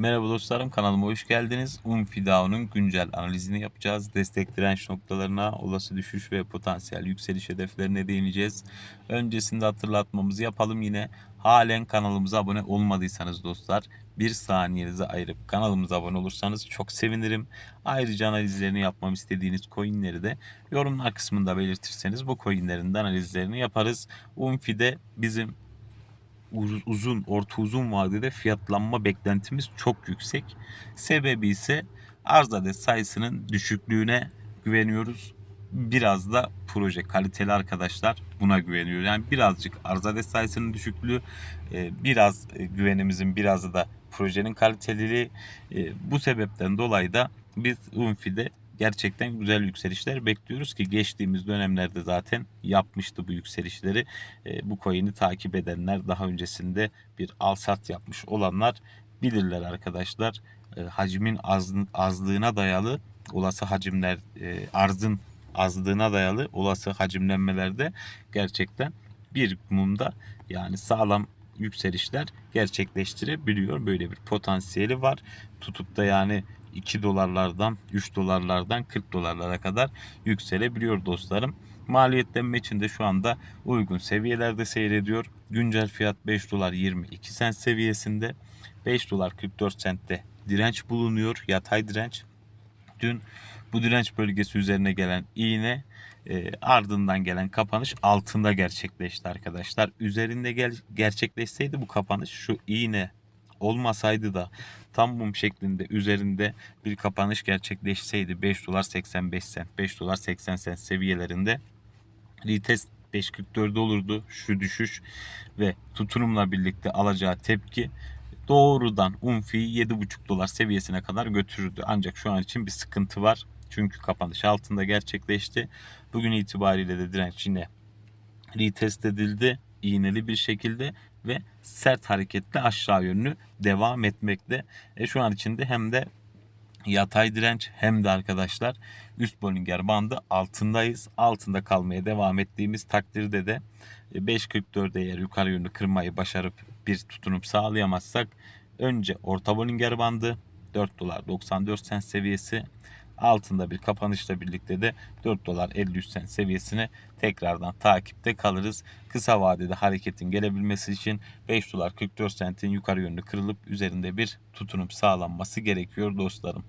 Merhaba dostlarım kanalıma hoş geldiniz. Umfidao'nun güncel analizini yapacağız. Destek direnç noktalarına, olası düşüş ve potansiyel yükseliş hedeflerine değineceğiz. Öncesinde hatırlatmamızı yapalım yine. Halen kanalımıza abone olmadıysanız dostlar bir saniyenizi ayırıp kanalımıza abone olursanız çok sevinirim. Ayrıca analizlerini yapmam istediğiniz coinleri de yorumlar kısmında belirtirseniz bu coinlerin de analizlerini yaparız. Umfi'de bizim uz- uzun, orta uzun vadede fiyatlanma beklentimiz çok yüksek. Sebebi ise arz adet sayısının düşüklüğüne güveniyoruz. Biraz da proje kaliteli arkadaşlar buna güveniyor. Yani birazcık arz adet sayısının düşüklüğü, e, biraz e, güvenimizin birazı da projenin kaliteliliği. E, Bu sebepten dolayı da biz Unfi'de gerçekten güzel yükselişler bekliyoruz ki geçtiğimiz dönemlerde zaten yapmıştı bu yükselişleri. E, bu coin'i takip edenler daha öncesinde bir al sat yapmış olanlar bilirler arkadaşlar. E, hacmin az, azlığına dayalı olası hacimler e, arzın azlığına dayalı olası hacimlenmelerde gerçekten bir mumda yani sağlam yükselişler gerçekleştirebiliyor. Böyle bir potansiyeli var. Tutup da yani 2 dolarlardan 3 dolarlardan 40 dolarlara kadar yükselebiliyor dostlarım. Maliyetlenme için de şu anda uygun seviyelerde seyrediyor. Güncel fiyat 5 dolar 22 sent seviyesinde. 5 dolar 44 sentte direnç bulunuyor. Yatay direnç. Dün bu direnç bölgesi üzerine gelen iğne e, ardından gelen kapanış altında gerçekleşti arkadaşlar. Üzerinde gel gerçekleşseydi bu kapanış şu iğne olmasaydı da tam mum şeklinde üzerinde bir kapanış gerçekleşseydi 5 dolar 85 sent 5 dolar 80 sent seviyelerinde retest 5.44'de olurdu şu düşüş ve tutunumla birlikte alacağı tepki doğrudan Unfi'yi 7.5 dolar seviyesine kadar götürürdü. Ancak şu an için bir sıkıntı var. Çünkü kapanış altında gerçekleşti. Bugün itibariyle de direnç yine retest edildi. iğneli bir şekilde ve sert hareketle aşağı yönlü devam etmekte. E şu an içinde hem de yatay direnç hem de arkadaşlar üst Bollinger bandı altındayız. Altında kalmaya devam ettiğimiz takdirde de 5.44'e eğer yukarı yönlü kırmayı başarıp bir tutunup sağlayamazsak önce orta Bollinger bandı 4 dolar 94 sent seviyesi altında bir kapanışla birlikte de 4 dolar 53 sent seviyesine tekrardan takipte kalırız. Kısa vadede hareketin gelebilmesi için 5 dolar 44 sentin yukarı yönlü kırılıp üzerinde bir tutunup sağlanması gerekiyor dostlarım.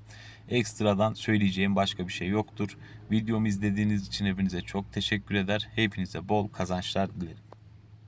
Ekstradan söyleyeceğim başka bir şey yoktur. Videomu izlediğiniz için hepinize çok teşekkür eder. Hepinize bol kazançlar dilerim.